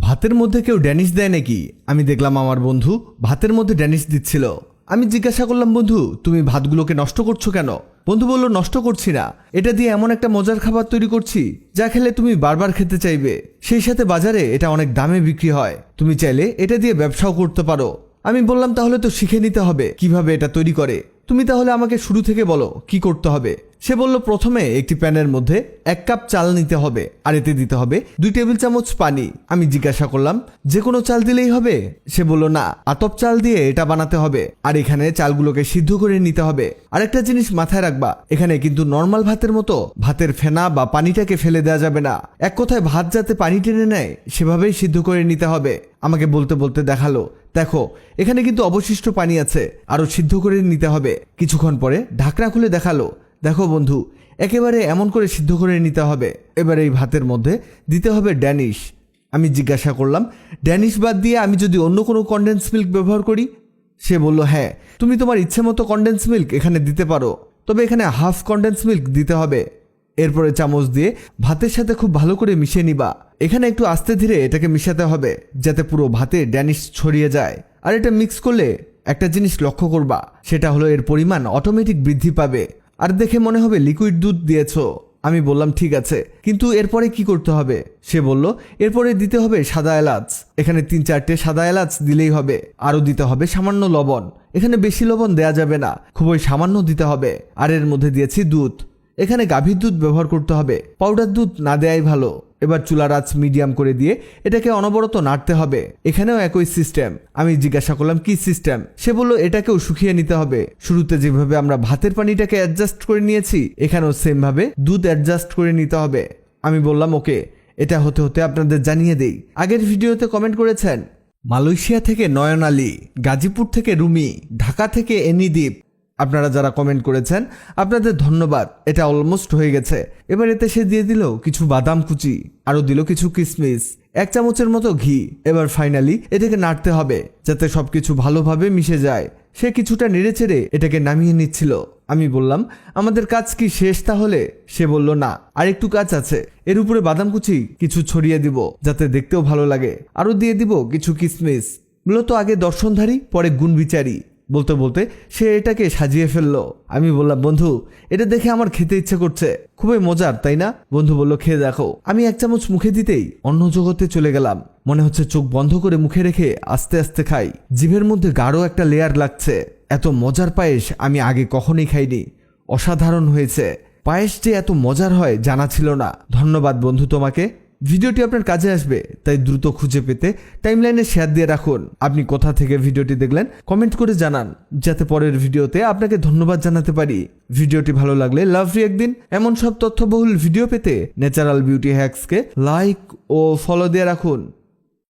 ভাতের মধ্যে কেউ ড্যানিশ দেয় নাকি? আমি দেখলাম আমার বন্ধু ভাতের মধ্যে ড্যানিশ দিচ্ছিল। আমি জিজ্ঞাসা করলাম, বন্ধু, তুমি ভাতগুলোকে নষ্ট করছ কেন? বন্ধু বলল, নষ্ট করছি না। এটা দিয়ে এমন একটা মজার খাবার তৈরি করছি, যা খেলে তুমি বারবার খেতে চাইবে। সেই সাথে বাজারে এটা অনেক দামে বিক্রি হয়। তুমি চাইলে এটা দিয়ে ব্যবসাও করতে পারো। আমি বললাম, তাহলে তো শিখে নিতে হবে কীভাবে এটা তৈরি করে। তুমি তাহলে আমাকে শুরু থেকে বলো, কি করতে হবে? সে বলল, প্রথমে একটি প্যানের মধ্যে এক কাপ চাল নিতে হবে আর এতে দিতে হবে দুই টেবিল চামচ পানি। আমি জিজ্ঞাসা করলাম, যে কোনো চাল দিলেই হবে? সে বলল, না, আতপ চাল দিয়ে এটা বানাতে হবে আর এখানে চালগুলোকে সিদ্ধ করে নিতে হবে। আরেকটা জিনিস মাথায় রাখবা, এখানে কিন্তু নর্মাল ভাতের মতো ভাতের ফেনা বা পানিটাকে ফেলে দেওয়া যাবে না। এক কথায় ভাত যাতে পানি টেনে নেয়, সেভাবেই সিদ্ধ করে নিতে হবে। আমাকে বলতে বলতে দেখাল, দেখো, এখানে কিন্তু অবশিষ্ট পানি আছে, আরও সিদ্ধ করে নিতে হবে। কিছুক্ষণ পরে ঢাকনা খুলে দেখাল দেখো বন্ধু, একেবারে এমন করে সিদ্ধ করে নিতে হবে। এবার এই ভাতের মধ্যে দিতে হবে ড্যানিশ। আমি জিজ্ঞাসা করলাম, ড্যানিশ বাদ দিয়ে আমি যদি অন্য কোনো কন্ডেন্স মিল্ক ব্যবহার করি? সে বলল হ্যাঁ তুমি তোমার ইচ্ছে মতো কন্ডেন্স মিল্ক এখানে দিতে পারো। তবে এখানে হাফ কন্ডেন্স মিল্ক দিতে হবে। এরপরে চামচ দিয়ে ভাতের সাথে খুব ভালো করে মিশিয়ে নিবা। এখানে একটু আস্তে ধীরে এটাকে মিশাতে হবে, যাতে পুরো ভাতে ড্যানিশ ছড়িয়ে যায়। আর এটা মিক্স করলে একটা জিনিস লক্ষ্য করবা, সেটা হলো এর পরিমাণ অটোমেটিক বৃদ্ধি পাবে। আর দেখে মনে হবে লিকুইড দুধ দিয়েছ। আমি বললাম, ঠিক আছে। কিন্তু এরপরে কি করতে হবে? সে বলল, এরপরে দিতে হবে সাদা এলাচ। এখানে তিন চারটে সাদা এলাচ দিলেই হবে। আরও দিতে হবে সামান্য লবণ। এখানে বেশি লবণ দেয়া যাবে না। খুবই সামান্য দিতে হবে। আর এর মধ্যে দিয়েছি দুধ। এখানে গাভীর দুধ ব্যবহার করতে হবে। পাউডার দুধ না দেয়াই ভালো। এবার চুলার আঁচ মিডিয়াম করে দিয়ে এটাকে অনবরত নাড়তে হবে। এখানেও একই সিস্টেম। আমি জিজ্ঞাসা করলাম, কি সিস্টেম? সে বলল, এটাকেও শুকিয়ে নিতে হবে। শুরুতে যেভাবে আমরা ভাতের পানিটাকে অ্যাডজাস্ট করে নিয়েছি, এখানেও সেমভাবে দুধ অ্যাডজাস্ট করে নিতে হবে। আমি বললাম, ওকে, এটা হতে হতে আপনাদের জানিয়ে দেই। আগের ভিডিওতে কমেন্ট করেছেন, মালয়েশিয়া থেকে নয়ন আলী গাজীপুর থেকে রুমি, ঢাকা থেকে এনিদীপ আপনারা যারা কমেন্ট করেছেন, আপনাদের ধন্যবাদ। এটা অলমোস্ট হয়ে গেছে। এবার এতে সে দিয়ে দিল কিছু বাদাম কুচি আরও দিল কিছু কিশমিশ এক চামচের মতো ঘি। এবার ফাইনালি এটাকে নাড়তে হবে, যাতে সবকিছু ভালোভাবে মিশে যায়। সে কিছুটা নেড়ে নেড়েচেড়ে এটাকে নামিয়ে নিচ্ছিল। আমি বললাম, আমাদের কাজ কি শেষ তাহলে? সে বলল, না আর একটু কাজ আছে। এর উপরে বাদাম কুচি কিছু ছড়িয়ে দিব, যাতে দেখতেও ভালো লাগে। আরও দিয়ে দিব কিছু কিশমিশ মূলত আগে দর্শনধারী, পরে গুণবিচারী। বলতে বলতে সে এটাকে সাজিয়ে ফেলল। আমি বললাম, বন্ধু, এটা দেখে আমার খেতে ইচ্ছে করছে। খুবই মজার, তাই না? বন্ধু বলল, খেয়ে দেখো। আমি এক চামচ মুখে দিতেই অন্য জগতে চলে গেলাম। মনে হচ্ছে চোখ বন্ধ করে মুখে রেখে আস্তে আস্তে খাই। জিভের মধ্যে গাঢ় একটা লেয়ার লাগছে। এত মজার পায়েস আমি আগে কখনোই খাইনি। অসাধারণ হয়েছে। পায়েস যে এত মজার হয় জানা ছিল না। ধন্যবাদ বন্ধু তোমাকে। ভিডিওটি আপনার কাজে আসবে, তাই দ্রুত খুঁজে পেতে টাইমলাইনে শেয়ার দিয়ে রাখুন। আপনি কোথা থেকে ভিডিওটি দেখলেন কমেন্ট করে জানান, যাতে পরের ভিডিওতে আপনাকে ধন্যবাদ জানাতে পারি। ভিডিওটি ভালো লাগলে লাভ একদিন, এমন সব তথ্যবহুল ভিডিও পেতে ন্যাচারাল বিউটি হ্যাক্সকে লাইক ও ফলো দিয়ে রাখুন।